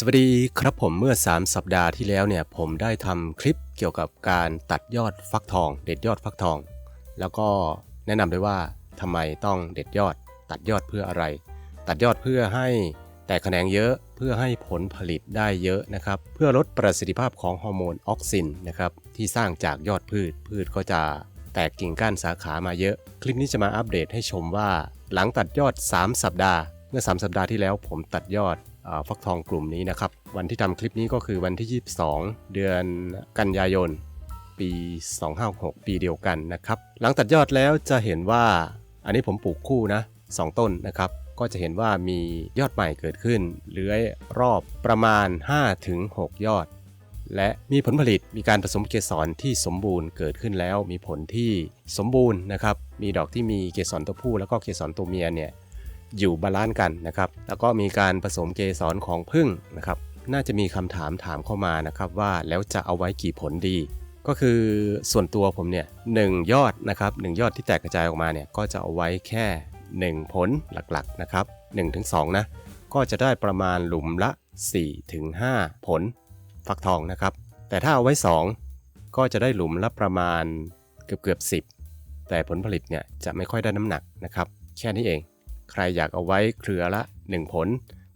สวัสดีครับผมเมื่อ 3 สัปดาห์ที่แล้วเนี่ยผมได้ทำคลิปเกี่ยวกับการตัดยอดฟักทอง เด็ดยอดฟักทอง แล้วก็แนะนำด้วยว่าทำไมต้องเด็ดยอด ตัดยอดเพื่ออะไร ตัดยอดเพื่อให้แตกแขนงเยอะเพื่อให้ผลผลิตได้เยอะนะครับ เพื่อลดประสิทธิภาพของฮอร์โมนออกซินนะครับที่สร้างจากยอดพืช พืชก็จะแตกกิ่งก้านสาขามาเยอะ คลิปนี้จะมาอัปเดตให้ชมว่า หลังตัดยอด 3 สัปดาห์ เมื่อ 3 สัปดาห์ที่แล้วผมตัดยอด ฟักทองกลุ่มนี้นะครับ วันที่ทำคลิปนี้ก็คือวันที่ 22 เดือนกันยายน ปี 256 ปีเดียวกันนะครับ หลังตัดยอดแล้วจะเห็นว่า อันนี้ผมปลูกคู่นะ2ต้นนะครับ ก็จะเห็นว่ามียอดใหม่เกิดขึ้นเลื้อยรอบประมาณ 5-6 ยอด และมีผลผลิตมีการผสมเกสรที่สมบูรณ์เกิดขึ้นแล้วมีผลที่สมบูรณ์นะครับ มีดอกที่มีเกสรตัวผู้แล้วก็เกสรตัวเมียเนี่ย อยู่บาลานซ์กันนะครับ แล้วก็มีการผสมเกสรของผึ้งนะครับ น่าจะมีคำถามถามเข้ามานะครับว่าแล้วจะเอาไว้กี่ผลดี ก็คือส่วนตัวผมเนี่ยหนึ่งยอดนะครับหนึ่งยอดที่แตกกระจายออกมาเนี่ยก็จะเอาไว้แค่ 1 ผลหลักๆนะครับ1-2นะก็จะได้ประมาณหลุมละ 4-5 ผลฟักทองนะครับ แต่ถ้าเอาไว้ 2 ก็จะได้หลุมละประมาณเกือบเกือบ10 แต่ผลผลิตเนี่ยจะไม่ค่อยได้น้ำหนักนะครับ แค่นี้เอง ใครอยากเอาไว้เครือละ 1 ผล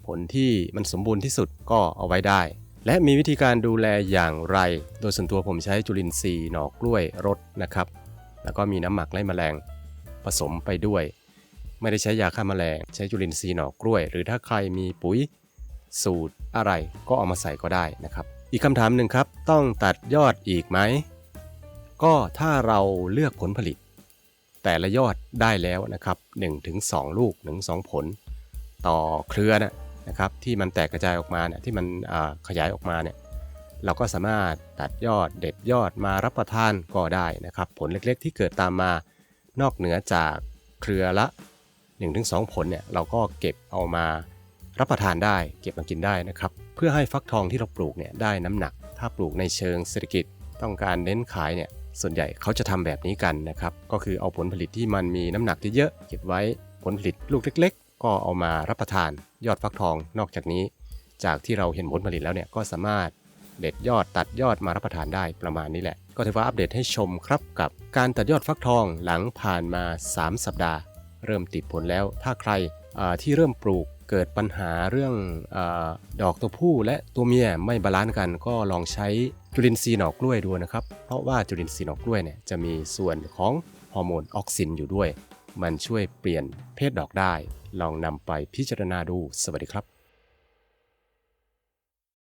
ผลที่มันสมบูรณ์ที่สุดก็เอาไว้ได้ และมีวิธีการดูแลอย่างไร โดยส่วนตัวผมใช้จุลินทรีย์หนอกกล้วยรดนะครับ แล้วก็มีน้ำหมักไล่แมลงผสมไปด้วย ไม่ได้ใช้ยาฆ่าแมลง ใช้จุลินทรีย์หน่อกล้วย หรือถ้าใครมีปุ๋ยสูตรอะไรก็เอามาใส่ก็ได้นะครับ อีกคำถามหนึ่งครับ ต้องตัดยอดอีกไหม ก็ถ้าเราเลือกผลผลิต แต่ละยอดได้แล้วนะครับ1-2 ลูก 1 2 ผล ต่อเครือนะนะครับที่มันแตกกระจายออกมาเนี่ยที่มันขยายออกมาเนี่ยเราก็สามารถตัดยอดเด็ดยอดมารับประทานก็ได้นะครับ ผลเล็กๆ ที่เกิดตามมานอกเหนือจากเครือละ 1-2 ผลเนี่ยเราก็เก็บเอามารับประทานได้ เก็บมากินได้นะครับ เพื่อให้ฟักทองที่เราปลูกเนี่ยได้น้ำหนัก ถ้าปลูกในเชิงเศรษฐกิจต้องการเน้นขายเนี่ย ส่วนใหญ่เขาจะทำแบบนี้กันนะครับก็คือเอาผลผลิตที่มันมีน้ำหนักเยอะๆเก็บไว้ผลผลิตลูกเล็ก ๆ ก็เอามารับประทานยอดฟักทองนอกจากนี้ จากที่เราเห็นผลผลิตแล้วเนี่ยก็สามารถเด็ดยอดตัดยอดมารับประทานได้ประมาณนี้แหละ ก็ถือว่าอัปเดตให้ชมครับกับการตัดยอดฟักทองหลังผ่านมา 3 สัปดาห์ เริ่มติดผลแล้วถ้าใครที่เริ่มปลูก เกิดปัญหาเรื่องอดอกตัวผู้และตัวเมียไม่บาลานซ์กัน ก็ลองใช้จุลินทรีย์หนอกกล้วยดูนะครับ เพราะว่าจุลินทรีย์หนอกกล้วยเนี่ยจะมีส่วนของฮอร์โมนออกซินอยู่ด้วย มันช่วยเปลี่ยนเพศดอกได้ ลองนำไปพิจารณาดู สวัสดีครับ